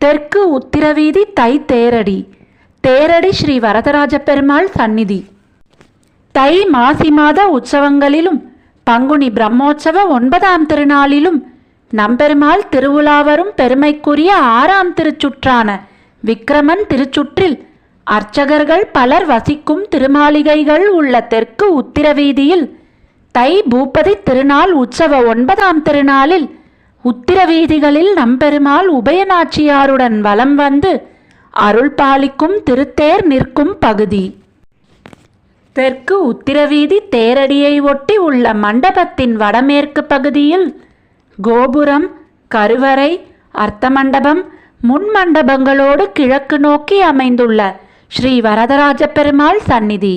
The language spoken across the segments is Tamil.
தெற்கு உத்திரவீதி தை தேரடி. தேரடி ஸ்ரீ வரதராஜ பெருமாள் சந்நிதி. தை மாசி மாத உற்சவங்களிலும் பங்குனி பிரம்மோற்சவ ஒன்பதாம் திருநாளிலும் நம்பெருமாள் திருவுலாவரும் பெருமைக்குரிய ஆறாம் திருச்சுற்றான விக்கிரமன் திருச்சுற்றில் அர்ச்சகர்கள் பலர் வசிக்கும் திருமாளிகைகள் உள்ள தெற்கு உத்திரவீதியில் தை பூபதி திருநாள் உற்சவ ஒன்பதாம் திருநாளில் உத்திரவீதிகளில் நம்பெருமாள் உபயநாச்சியாருடன் வலம் வந்து அருள் பாலிக்கும் திருத்தேர் நிற்கும் பகுதி. தெற்கு உத்திரவீதி தேரடியை ஒட்டி உள்ள மண்டபத்தின் வடமேற்கு பகுதியில் கோபுரம் கருவறை அர்த்த மண்டபம் முன் மண்டபங்களோடு கிழக்கு நோக்கி அமைந்துள்ள ஸ்ரீ வரதராஜ பெருமாள் சந்நிதி.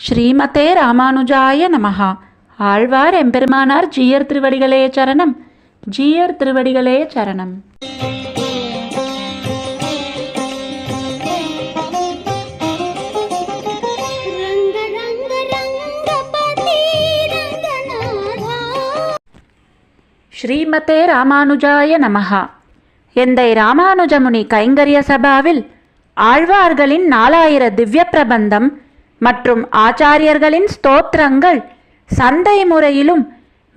ஸ்ரீமதே ராமானுஜாய நமஹா. ஆழ்வார் எம்பெருமானார் ஜீயர் திருவடிகளே சரணம். ஜீயர் திருவடிகளே சரணம். ஸ்ரீமதே ராமானுஜாய நமஹா. எந்தை ராமானுஜமுனி கைங்கரிய சபாவில் ஆழ்வார்களின் நாலாயிர திவ்ய பிரபந்தம் மற்றும் ஆச்சாரியர்களின் ஸ்தோத்திரங்கள் சந்தை முறையிலும்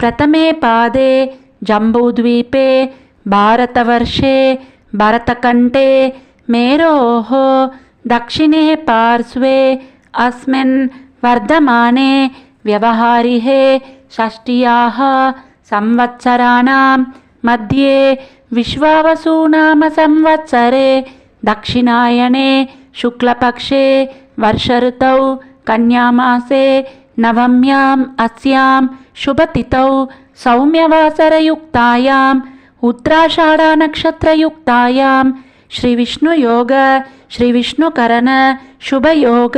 प्रथमे पादे जम्बूद्वीपे भारतवर्षे भरतकण्ठे मेरोः दक्षिणे पार्श्वे अस्मिन् वर्धमाने व्यवहारिहे षष्ट्याः संवत्सराणां मध्ये विश्वावसुनाम संवत्सरे दक्षिणायने शुक्लपक्षे वर्षऋतौ कन्यामासे नवम्याम् अस्यां शुभतिथौ सौम्यवासरयुक्तायाम् उत्तराषाढानक्षत्रयुक्तायां श्रीविष्णुयोग श्रीविष्णुकरण शुभयोग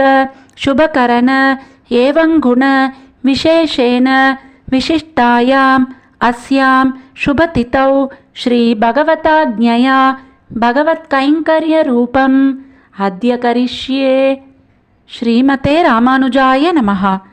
शुभकरणं गुण विशेषेण विशिष्टायाम् अस्यां शुभतिथौ श्रीभगवताज्ञया भगवत्कैङ्कर्यरूपम् अद्य करिष्ये। श्रीमते रामानुजाय नमः।